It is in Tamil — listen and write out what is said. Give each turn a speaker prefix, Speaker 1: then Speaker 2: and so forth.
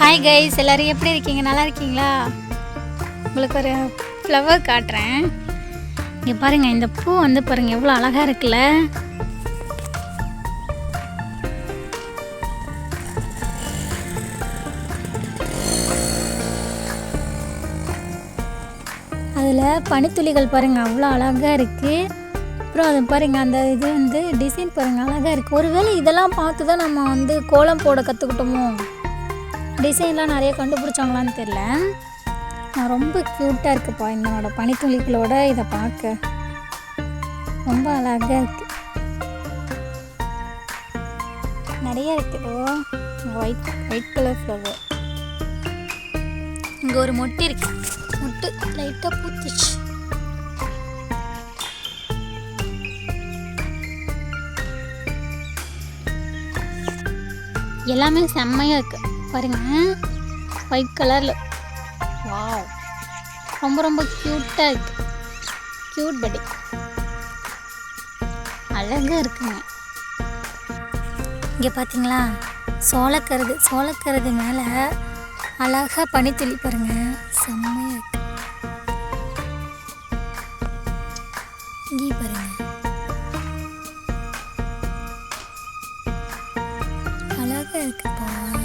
Speaker 1: ஹாய் கைஸ் எல்லோரும் எப்படி இருக்கீங்க நல்லா இருக்கீங்களா உங்களுக்கு ஒரு ஃப்ளவர் காட்டுறேன் இங்கே பாருங்கள் இந்த பூ வந்து பாருங்கள் எவ்வளோ அழகாக இருக்குல்ல அதில் பனித்துளிகள் பாருங்கள் அவ்வளோ அழகாக இருக்குது அப்புறம் அதை பாருங்கள் அந்த இது வந்து டிசைன் பாருங்கள் அழகாக இருக்குது ஒருவேளை இதெல்லாம் பார்த்து தான் நம்ம வந்து கோலம் போட கற்றுக்கிட்டோமோ டிசைன்லாம் நிறைய கண்டுபிடிச்சாங்களான்னு தெரில நான் ரொம்ப க்யூட்டாக இருக்குப்பா என்னோடய பனித்துளிகளோடு இதை பார்க்க ரொம்ப அழகாக இருக்குது நிறைய இருக்குது ஒயிட் ஒயிட் கலர் ஃப்ளவர் இங்கே ஒரு மொட்டு இருக்கு மொட்டு லைட்டாக பூத்துச்சு எல்லாமே செம்மையாக இருக்குது பாருங்க ஒயிட் கலரில் வா ரொம்ப ரொம்ப க்யூட்டாக இருக்கு க்யூட் பட்டி அழகாக இருக்குங்க இங்கே பார்த்தீங்களா சோளக்கருது சோளக்கருது மேலே அழகாக பனித்துளி பாருங்க செம்மையாக இருக்கு இங்கே பாருங்க அழகாக இருக்குப்பா